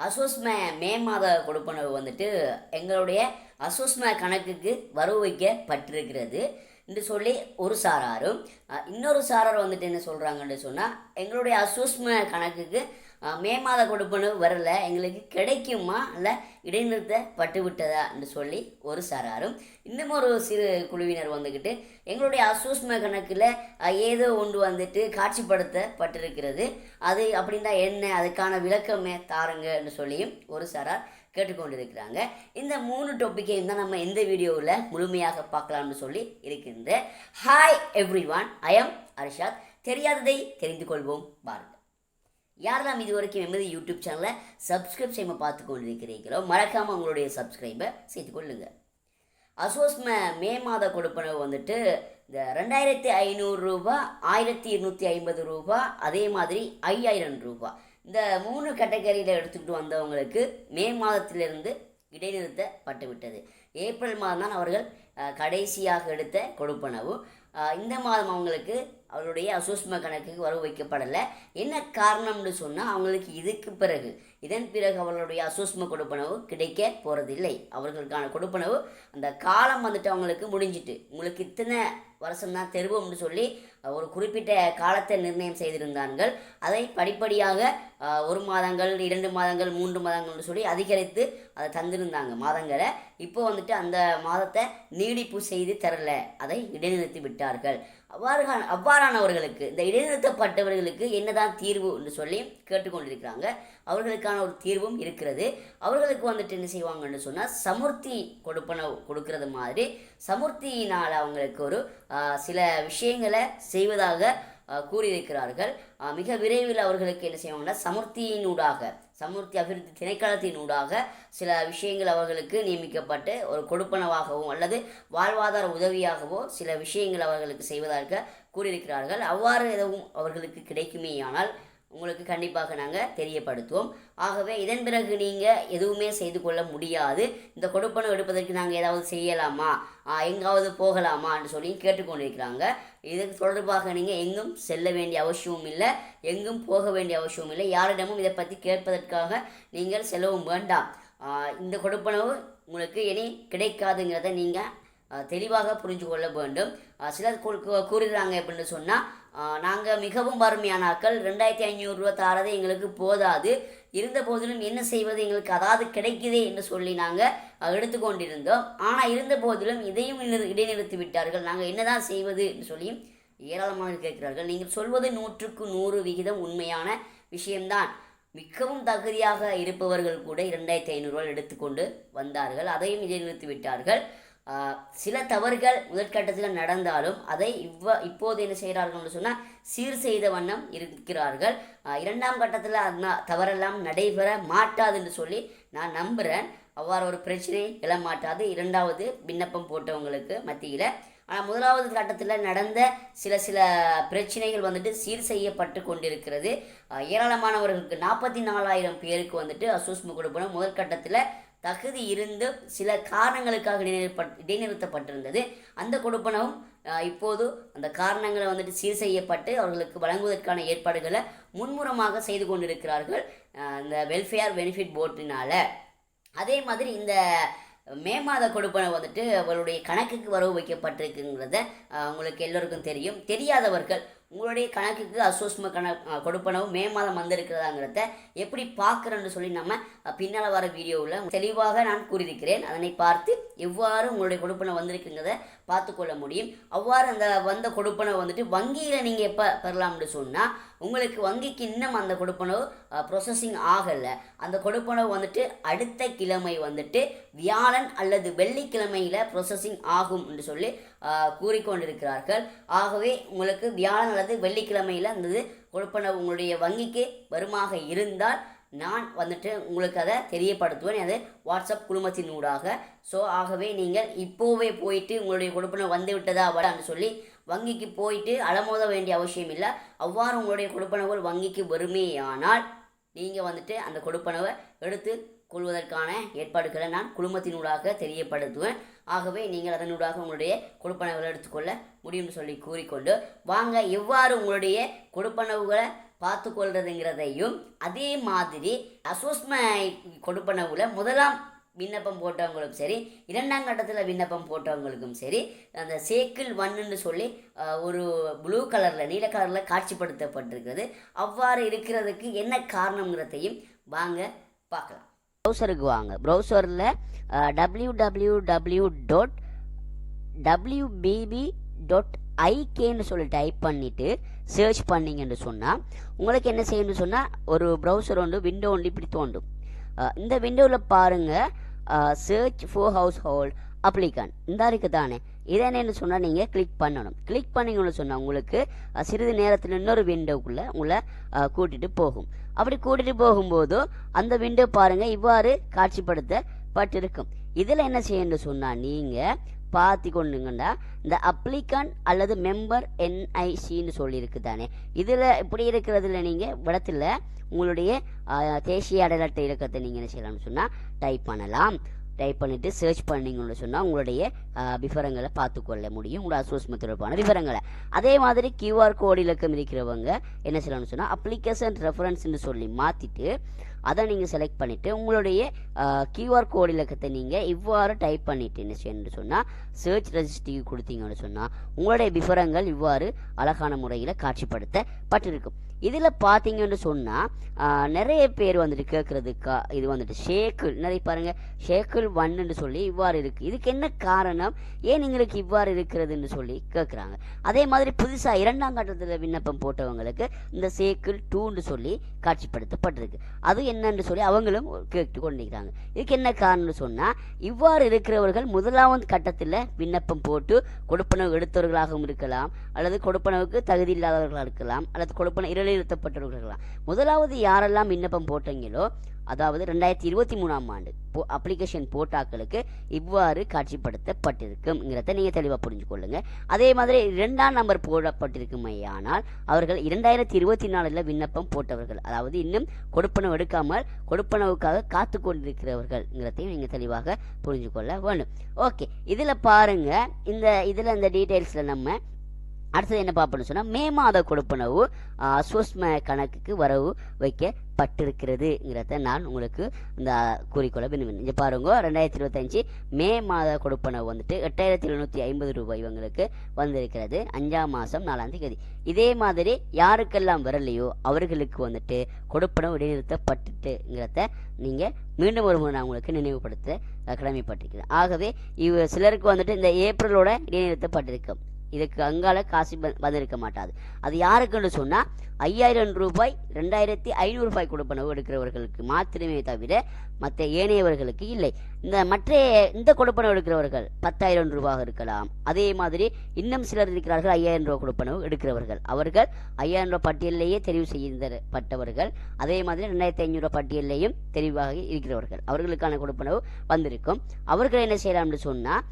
அசோஸ்ம மே மாத கொடுப்பனவு வந்துட்டு எங்களுடைய அசோஸ்ம கணக்குக்கு வரவு வைக்கப்பட்டிருக்கிறது என்று சொல்லி ஒரு சாராரும் இன்னொரு சாரார் வந்துட்டு என்ன சொல்கிறாங்கன்னு சொன்னால் எங்களுடைய அசோஸ்ம கணக்குக்கு மே மாத கொடுப்பனவு வரல. எங்களுக்கு கிடைக்குமா? இல்லை இடைநிறுத்தப்பட்டு விட்டதா என்று சொல்லி ஒரு சாராரும் இன்னும் ஒரு சிறு குழுவினர் வந்துக்கிட்டு எங்களுடைய அசூஸ்ம கணக்கில் ஏதோ ஒன்று வந்துட்டு காட்சிப்படுத்தப்பட்டிருக்கிறது. அது அப்படின்னா என்ன? அதுக்கான விளக்கமே தாருங்கன்னு சொல்லியும் ஒரு சாரார் கேட்டுக்கொண்டிருக்கிறாங்க. இந்த மூணு டாப்பிக்கையும் தான் நம்ம இந்த வீடியோவில் முழுமையாக பார்க்கலாம்னு சொல்லி இருக்கின்ற. Hi everyone I am Arishad தெரியாததை தெரிந்து கொள்வோம். பாருங்கள் யாரெல்லாம் இது வரைக்கும் எமது யூடியூப் சேனலை சப்ஸ்கிரைப் செய்யாமல் பார்த்து கொண்டிருக்கிறீர்களோ மறக்காமல் உங்களுடைய சப்ஸ்கிரைபை செய்து கொள்ளுங்கள் அசோஸ்ம மே மாத கொடுப்பனவு வந்துட்டு இந்த ரெண்டாயிரத்தி ஐநூறு ரூபா ஆயிரத்தி இருநூற்றி ஐம்பது ரூபா அதே மாதிரி ஐயாயிரம் ரூபா. இந்த மூணு கேட்டகரியில் எடுத்துக்கிட்டு வந்தவங்களுக்கு மே மாதத்திலிருந்து இடைநிறுத்தப்பட்டு விட்டது. ஏப்ரல் மாதம் தான் அவர்கள் கடைசியாக எடுத்த கொடுப்பனவு. இந்த மாதம் அவங்களுக்கு அவருடைய அசூஸ்ம கணக்குக்கு வரவு வைக்கப்படலை. என்ன காரணம்னு சொன்னால் அவங்களுக்கு இதுக்கு பிறகு இதன் பிறகு அவர்களுடைய அசூஸ்ம கொடுப்பனவு கிடைக்க போகிறதில்லை அவர்களுக்கான கொடுப்பனவு அந்த காலம் வந்துட்டு அவங்களுக்கு முடிஞ்சிட்டு உங்களுக்கு இத்தனை வருஷம் தான் தருவோம்னு சொல்லி ஒரு குறிப்பிட்ட காலத்தை நிர்ணயம் செய்திருந்தார்கள். அதை படிப்படியாக ஒரு மாதங்கள் இரண்டு மாதங்கள் மூன்று மாதங்கள்னு சொல்லி அதிகரித்து அதை தந்திருந்தாங்க மாதங்களை. இப்போ வந்துட்டு அந்த மாதத்தை நீடிப்பு செய்து தரல. அதை இடைநிறுத்தி விட்டார்கள். அவ்வாறு அவ்வாறானவர்களுக்கு இந்த இடைநிறுத்தப்பட்டவர்களுக்கு என்னதான் தீர்வு என்று சொல்லி கேட்டுக்கொண்டிருக்கிறாங்க. அவர்களுக்கான ஒரு தீர்வும் இருக்கிறது. அவர்களுக்கு வந்துட்டு என்ன செய்வாங்கன்னு சொன்னால் சமுர்த்தி கொடுப்பன கொடுக்கறது மாதிரி சமுர்த்தியினால் அவங்களுக்கு ஒரு சில விஷயங்களை செய்வதாக கூறியிருக்கிறார்கள். மிக விரைவில் அவர்களுக்கு என்ன செய்வாங்கன்னா சமுர்த்தியினூடாக சமுர்த்தி அபிவிருத்தி திணைக்களத்தினூடாக சில விஷயங்கள் அவர்களுக்கு நியமிக்கப்பட்டு ஒரு கொடுப்பனவாகவும் அல்லது வாழ்வாதார உதவியாகவோ சில விஷயங்கள் அவர்களுக்கு செய்வதாக கூறியிருக்கிறார்கள். அவ்வாறு எதுவும் அவர்களுக்கு கிடைக்குமேயானால் உங்களுக்கு கண்டிப்பாக நாங்கள் தெரியப்படுத்துவோம். ஆகவே இதன் பிறகு நீங்கள் எதுவுமே செய்து கொள்ள முடியாது. இந்த கொடுப்பணம் எடுப்பதற்கு நாங்கள் ஏதாவது செய்யலாமா? எங்காவது போகலாமான்னு சொல்லி கேட்டுக்கொண்டிருக்கிறாங்க. இதுக்கு தொடர்பாக நீங்கள் எங்கும் செல்ல வேண்டிய அவசியமும் இல்லை. எங்கும் போக வேண்டிய அவசியமும் இல்லை. யாரிடமும் இதை பற்றி கேட்பதற்காக நீங்கள் செல்லவும் வேண்டாம். இந்த கொடுப்பனவு உங்களுக்கு இனி கிடைக்காதுங்கிறத நீங்கள் தெளிவாக புரிஞ்சு கொள்ள வேண்டும். சிலர் கூ- கூறுகிறாங்க எப்படின்னு சொன்னால் நாங்கள் மிகவும் வறுமையான ஆட்கள். ரெண்டாயிரத்தி ஐநூறுரூவா தாரது எங்களுக்கு போதாது. இருந்த போதிலும் என்ன செய்வது எங்களுக்கு அதாவது கிடைக்குதே என்று சொல்லி நாங்கள் எடுத்துக்கொண்டிருந்தோம். ஆனால் இருந்த போதிலும் இதையும் இடைநிறுத்தி விட்டார்கள். நாங்கள் என்னதான் செய்வது என்று சொல்லியும் ஏராளமாக கேட்கிறார்கள். நீங்கள் சொல்வது நூற்றுக்கு நூறு விகிதம் உண்மையான விஷயம்தான். மிகவும் தகுதியாக இருப்பவர்கள் கூட இரண்டாயிரத்தி ஐநூறுரூவா எடுத்துக்கொண்டு வந்தார்கள். அதையும் இடைநிறுத்தி விட்டார்கள். சில தவறுகள் முதற்கட்டத்தில் நடந்தாலும் அதை இவ்வ இப்போது என்ன செய்கிறார்கள்னு சொன்னால் சீர் செய்த வண்ணம் இருக்கிறார்கள். இரண்டாம் கட்டத்தில் அந்த தவறெல்லாம் நடைபெற மாட்டாது என்று சொல்லி நான் நம்புகிறேன் அவ்வாறு ஒரு பிரச்சனை எழமாட்டாது. இரண்டாவது விண்ணப்பம் போட்டவங்களுக்கு மத்தியில். ஆனால் முதலாவது கட்டத்தில் நடந்த சில சில பிரச்சனைகள் வந்துட்டு சீர் செய்யப்பட்டு கொண்டிருக்கிறது. ஏராளமானவர்களுக்கு நாற்பத்தி நாலாயிரம் பேருக்கு வந்துட்டு அசூஸ்மு கொடுப்பனம் முதற்கட்டத்தில் தகுதி இருந்து சில காரணங்களுக்காக இடைநிறுத்தப்பட் இடைநிறுத்தப்பட்டிருந்தது. அந்த கொடுப்பனவும் இப்போது அந்த காரணங்களை வந்துட்டு சீர் செய்யப்பட்டு அவர்களுக்கு வழங்குவதற்கான ஏற்பாடுகளை முன்முறமாக செய்து கொண்டிருக்கிறார்கள் இந்த வெல்ஃபேர் பெனிஃபிட் போர்டினால் அதே மாதிரி இந்த மே மாத கொடுப்பனை வந்துட்டு அவருடைய கணக்குக்கு வரவு வைக்கப்பட்டிருக்குங்கிறத உங்களுக்கு எல்லோருக்கும் தெரியும். தெரியாதவர்கள் உங்களுடைய கணக்குக்கு அசோஸ்ம கண கொடுப்பனவு மே மாதம் வந்திருக்கிறதாங்கிறத எப்படி பார்க்குறேன்னு சொல்லி நம்ம பின்னால் வர வீடியோவில் தெளிவாக நான் கூறியிருக்கிறேன். அதனை பார்த்து எவ்வாறு உங்களுடைய கொடுப்பனை வந்திருக்குங்கிறத பார்த்துக்கொள்ள முடியும். அவ்வாறு அந்த வந்த கொடுப்பனை வந்துட்டு வங்கியில் நீங்கள் எப்போ பெறலாம்னு சொன்னால் உங்களுக்கு வங்கிக்கு இன்னும் அந்த கொடுப்பனவு ப்ரொசஸிங் ஆகலை. அந்த கொடுப்பனவு வந்துட்டு அடுத்த கிழமை வந்துட்டு வியாழன் அல்லது வெள்ளிக்கிழமையில் ப்ரொசஸிங் ஆகும் என்று சொல்லி கூறிக்கொண்டிருக்கிறார்கள். ஆகவே உங்களுக்கு வியாழன் அல்லது வெள்ளிக்கிழமையில் அந்த கொடுப்பனவு உங்களுடைய வங்கிக்கு வருமாக இருந்தால் நான் வந்துட்டு உங்களுக்கு அதை தெரியப்படுத்துவேன். அது வாட்ஸ்அப் குழுமத்தின் ஊடாக. ஸோ ஆகவே நீங்கள் இப்போவே போயிட்டு உங்களுடைய கொடுப்பனவு வந்து விட்டதா வரான்னு சொல்லி வங்கிக்கு போயிட்டு அலமோத வேண்டிய அவசியம் இல்லை. அவ்வாறு உங்களுடைய கொடுப்பனவுகள் வங்கிக்கு வருமேயானால் நீங்கள் வந்துட்டு அந்த கொடுப்பனவை எடுத்து கொள்வதற்கான ஏற்பாடுகளை நான் குழுமத்தினூடாக தெரியப்படுத்துவேன். ஆகவே நீங்கள் அதனூடாக உங்களுடைய கொடுப்பனவுகளை எடுத்துக்கொள்ள முடியும்னு சொல்லி கூறிக்கொண்டு வாங்க எவ்வாறு உங்களுடைய கொடுப்பனவுகளை பார்த்து கொள்றதுங்கிறதையும் அதே மாதிரி அசோஸ்மை கொடுப்பனவுல முதலாம் விண்ணப்பம் போட்டவங்களுக்கும் சரி இரண்டாம் கட்டத்தில் விண்ணப்பம் போட்டவங்களுக்கும் சரி அந்த சேக்கிள் ஒன்னுன்னு சொல்லி ஒரு ப்ளூ கலரில் நீல கலரில் காட்சிப்படுத்தப்பட்டிருக்கிறது. அவ்வாறு இருக்கிறதுக்கு என்ன காரணங்கிறதையும் வாங்க பார்க்கலாம். ப்ரௌசருக்கு வாங்க. ப்ரௌசரில் W W W dot WBP dot ஐகேன்னு சொல்லி டைப் பண்ணிவிட்டு சர்ச் பண்ணீங்கன்னு சொன்னால் உங்களுக்கு என்ன செய்யணும்னு சொன்னால் ஒரு ப்ரௌசர் உண்டு விண்டோ ஒன்று இப்படி தோண்டும் இந்த விண்டோவில் பாருங்கள் சர்ச் ஃபோர் ஹவுஸ் ஹோல்ட் அப்ளிகன் இந்த இருக்கு தானே இதை என்னென்னு சொன்னால் நீங்கள் கிளிக் பண்ணணும். கிளிக் பண்ணீங்கன்னு சொன்னால் உங்களுக்கு சிறிது நேரத்தில் இன்னொரு விண்டோக்குள்ளே உங்களை கூட்டிகிட்டு போகும். அப்படி கூட்டிகிட்டு போகும்போது அந்த விண்டோ பாருங்கள் இவ்வாறு காட்சிப்படுத்தப்பட்டிருக்கும். இதில் என்ன செய்யணும்னு சொன்னால் நீங்கள் பார்த்து கொண்டுங்கண்டா இந்த அப்ளிகன் அல்லது மெம்பர் என்ஐசின்னு சொல்லியிருக்கு தானே. இதில் இப்படி இருக்கிறதுல நீங்கள் இடத்துல உங்களுடைய தேசிய அடையாள இலக்கத்தை நீங்கள் என்ன செய்யலாம்னு சொன்னால் டைப் பண்ணலாம். டைப் பண்ணிவிட்டு சர்ச் பண்ணீங்கன்னு சொன்னால் உங்களுடைய விவரங்களை பார்த்துக்கொள்ள முடியும். உங்களோட அசோஸ்மெண்ட் தொடர்பான விவரங்களை. அதே மாதிரி கியூஆர் கோடு இலக்கம் இருக்கிறவங்க என்ன செய்யலாம்னு சொன்னால் அப்ளிகேஷன் ரெஃபரன்ஸ்னு சொல்லி மாற்றிட்டு அதை நீங்கள் செலக்ட் பண்ணிவிட்டு உங்களுடைய கியூஆர் கோடு இலக்கத்தை நீங்கள் இவ்வாறு டைப் பண்ணிவிட்டு என்ன செய்யணும்னு சொன்னால் சர்ச் ரெஜிஸ்ட்ரிக்கு கொடுத்தீங்கன்னு சொன்னால் உங்களுடைய விவரங்கள் இவ்வாறு அழகான முறையில் காட்சிப்படுத்தப்பட்டிருக்கும். இதில் பார்த்தீங்கன்னு சொன்னால் நிறைய பேர் வந்துட்டு கேட்குறதுக்கா இது வந்துட்டு ஷேக்கிள். நிறைய பாருங்கள் ஷேக்கிள் ஒன்னுன்னு சொல்லி இவ்வாறு இருக்குது இதுக்கு என்ன காரணம்? ஏன் எங்களுக்கு இவ்வாறு இருக்கிறதுன்னு சொல்லி கேட்குறாங்க அதே மாதிரி புதுசாக இரண்டாம் கட்டத்தில் விண்ணப்பம் போட்டவங்களுக்கு இந்த சேக்கிள் டூன்னு சொல்லி காட்சிப்படுத்தப்பட்டிருக்கு. அது என்னன்னு சொல்லி அவங்களும் கேட்டு கொண்டிருக்கிறாங்க. இதுக்கு என்ன காரணம்னு சொன்னால் இவ்வாறு இருக்கிறவர்கள் முதலாவது கட்டத்தில் விண்ணப்பம் போட்டு கொடுப்பனவு எடுத்தவர்களாகவும் இருக்கலாம் அல்லது கொடுப்பனவுக்கு தகுதி இல்லாதவர்களாக இருக்கலாம் அல்லது கொடுப்பன இடைநிறுத்தப்பட்டவர்கள் இருக்கலாம் முதலாவது யாரெல்லாம் விண்ணப்பம் போட்டீங்களோ அதாவது ரெண்டாயிரத்தி இருபத்தி மூணாம் ஆண்டு போ அப்ளிகேஷன் போட்டாக்களுக்கு இவ்வாறு காட்சிப்படுத்தப்பட்டிருக்குங்கிறத நீங்கள் தெளிவாக புரிஞ்சுக்கொள்ளுங்க அதே மாதிரி இரண்டாம் நம்பர் போடப்பட்டிருக்குமையானால் அவர்கள் இரண்டாயிரத்தி இருபத்தி நாலில் விண்ணப்பம் போட்டவர்கள் அதாவது இன்னும் கொடுப்பனவு எடுக்காமல் கொடுப்பனவுக்காக காத்து கொண்டிருக்கிறவர்கள்ங்கிறதையும் நீங்கள் தெளிவாக புரிஞ்சுக்கொள்ள வேண்டும். ஓகே இதில் பாருங்க இந்த இதில் இந்த டீட்டெயில்ஸில் நம்ம அடுத்தது என்ன பார்ப்போம்னு சொன்னால் மே மாத கொடுப்பனவு அஸ்வஸ்ம கணக்குக்கு வரவு வைக்கப்பட்டிருக்கிறதுங்கிறத நான் உங்களுக்கு இந்த குறிக்கோளை விரும்பினேன் இங்கே பாருங்க ரெண்டாயிரத்தி இருபத்தஞ்சி மே மாத கொடுப்பனவு வந்துட்டு எட்டாயிரத்தி எழுநூற்றி ஐம்பது ரூபாய் இவங்களுக்கு வந்திருக்கிறது. அஞ்சாம் மாதம் நாலாம் தேதி. இதே மாதிரி யாருக்கெல்லாம் வரலையோ அவர்களுக்கு வந்துட்டு கொடுப்பனவு இடைநிறுத்தப்பட்டுட்டுங்கிறத நீங்கள் மீண்டும் ஒரு முறை நான் உங்களுக்கு நினைவுபடுத்த கடமைப்பட்டிருக்கிறேன். ஆகவே இவ சிலருக்கு வந்துட்டு இந்த ஏப்ரலோட இடைநிறுத்தப்பட்டிருக்கும் இதுக்கு அங்கால காசு வந்திருக்க மாட்டாது. அது யாருக்குன்னு சொன்னால் ஐயாயிரம் ரூபாய் ரெண்டாயிரத்தி ஐநூறு ரூபாய் கொடுப்பனவு எடுக்கிறவர்களுக்கு மாத்திரமே தவிர மற்ற ஏனையவர்களுக்கு இல்லை. இந்த மற்ற இந்த கொடுப்பனவு எடுக்கிறவர்கள் பத்தாயிரம் ரூபாய் இருக்கலாம். அதே மாதிரி இன்னும் சிலர் இருக்கிறார்கள் ஐயாயிரம் ரூபாய் கொடுப்பனவு எடுக்கிறவர்கள். அவர்கள் ஐயாயிரம் ரூபாய் பட்டியலிலேயே தெரிவு செய்யப்பட்டவர்கள் அதே மாதிரி ரெண்டாயிரத்தி ஐநூறு பட்டியலிலேயும் தெரிவாக இருக்கிறவர்கள். அவர்களுக்கான கொடுப்பனவு வந்திருக்கும். அவர்கள் என்ன செய்யலாம்னு சொன்னால்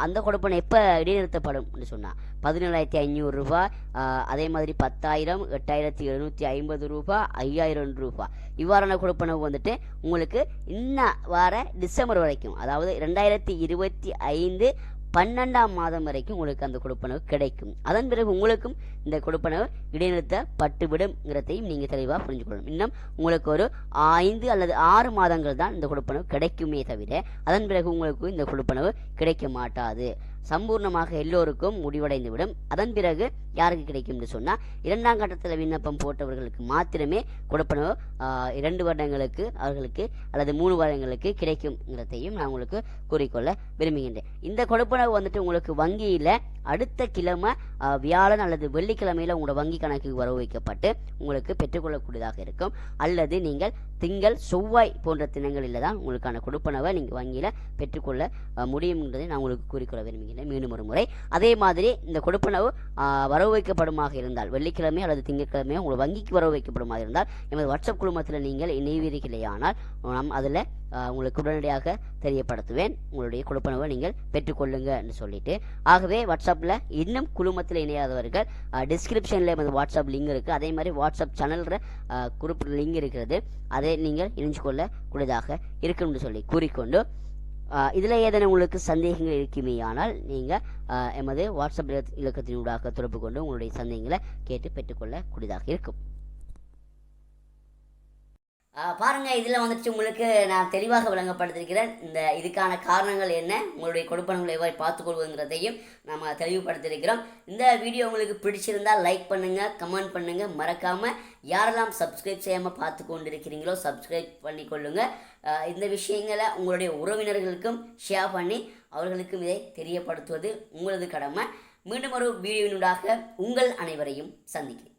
அந்த கொடுப்பனை எப்போ இடைநிறுத்தப்படும்னு சொன்னால் பதினேழாயிரத்தி ஐநூறு ரூபாய் அதே மாதிரி பத்தாயிரம் எட்டாயிரத்தி எழுநூற்றி ஐம்பது ரூபாய் ஐயாயிரம் ரூபாய். இவ்வாறான கொடுப்பனவு வந்துட்டு உங்களுக்கு இன்ன வார டிசம்பர் வரைக்கும் அதாவது ரெண்டாயிரத்தி இருபத்தி ஐந்து பன்னெண்டாம் மாதம் வரைக்கும் உங்களுக்கு அந்த கொடுப்பனவு கிடைக்கும். அதன் பிறகு உங்களுக்கும் இந்த கொடுப்பனவு இடைநிறுத்தப்பட்டுவிடும்ங்கிறதையும் நீங்கள் தெளிவாக புரிஞ்சுக்கொள்ளணும் இன்னும் உங்களுக்கு ஒரு ஐந்து அல்லது ஆறு மாதங்கள் தான் இந்த கொடுப்பனவு கிடைக்குமே தவிர அதன் பிறகு உங்களுக்கு இந்த கொடுப்பனவு கிடைக்க மாட்டாது. சம்பூர்ணமாக எல்லோருக்கும் முடிவடைந்துவிடும். அதன் பிறகு யாருக்கு கிடைக்கும் என்று சொன்னால் இரண்டாம் கட்டத்தில் விண்ணப்பம் போட்டவர்களுக்கு மாத்திரமே கொடுப்பனவு இரண்டு வருடங்களுக்கு அவர்களுக்கு அல்லது மூணு வருடங்களுக்கு கிடைக்கும்ங்கிறதையும் நான் உங்களுக்கு கூறிக்கொள்ள விரும்புகின்றேன். இந்த கொடுப்பனவு வந்துட்டு உங்களுக்கு வங்கியில் அடுத்த கிழமை வியாழன் அல்லது வெள்ளிக்கிழமையில் உங்களோட வங்கி கணக்குக்கு வரவு வைக்கப்பட்டு உங்களுக்கு பெற்றுக்கொள்ளக்கூடியதாக இருக்கும். அல்லது நீங்கள் திங்கள் செவ்வாய் போன்ற தினங்களில் தான் உங்களுக்கான கொடுப்பனவை நீங்கள் வங்கியில் பெற்றுக்கொள்ள முடியும்ன்றதை நான் உங்களுக்கு கூறிக்கொள்ள விரும்புகிறேன் மீண்டும் ஒரு முறை. அதே மாதிரி இந்த கொடுப்பனவு வரவு வைக்கப்படுமாக இருந்தால் வெள்ளிக்கிழமை அல்லது திங்கட்கிழமை உங்கள் வங்கிக்கு வரவு வைக்கப்படுமாக இருந்தால் எமது வாட்ஸ்அப் குழுமத்தில் நீங்கள் இணைவீர்களேயானால் நாம் அதில் உங்களுக்கு உடனடியாக தெரியப்படுத்துவேன். உங்களுடைய கொடுப்பனவை நீங்கள் பெற்றுக்கொள்ளுங்கன்னு சொல்லிட்டு. ஆகவே வாட்ஸ்அப்பில் இன்னும் குழுமத்தில் இணையாதவர்கள் டிஸ்கிரிப்ஷனில் எமது வாட்ஸ்அப் லிங்க் இருக்குது அதே மாதிரி வாட்ஸ்அப் சேனலில் குரூப் லிங்க் இருக்கிறது அதை நீங்கள் இணைஞ்சு கொள்ள கூடியதாக இருக்கும்னு சொல்லி கூறிக்கொண்டு இதில் ஏதேனும் உங்களுக்கு சந்தேகங்கள் இருக்குமே ஆனால் நீங்கள் எமது வாட்ஸ்அப் இலக்கத்தினூடாக தொடர்பு கொண்டு உங்களுடைய சந்தேகங்களை கேட்டு பெற்றுக்கொள்ள கூடியதாக இருக்கும். பாருங்கள் இதில் வந்துட்டு உங்களுக்கு. நான் தெளிவாக விளங்கப்படுத்திருக்கிறேன் இந்த இதுக்கான காரணங்கள் என்ன? உங்களுடைய கொடுப்பனங்களை எவ்வாறு பார்த்துக்கொள்வதுங்கிறதையும் நம்ம தெளிவுபடுத்தியிருக்கிறோம். இந்த வீடியோ உங்களுக்கு பிடிச்சிருந்தால் லைக் பண்ணுங்கள் கமெண்ட் பண்ணுங்கள் மறக்காமல் யாரெல்லாம் சப்ஸ்கிரைப் செய்யாமல் பார்த்து கொண்டிருக்கிறீங்களோ சப்ஸ்கிரைப் பண்ணி கொள்ளுங்கள் இந்த விஷயங்களை உங்களுடைய உறவினர்களுக்கும் ஷேர் பண்ணி அவர்களுக்கும் இதை தெரியப்படுத்துவது உங்களது கடமை. மீண்டும் ஒரு வீடியோவினூடாக உங்கள் அனைவரையும் சந்திக்கிறேன்.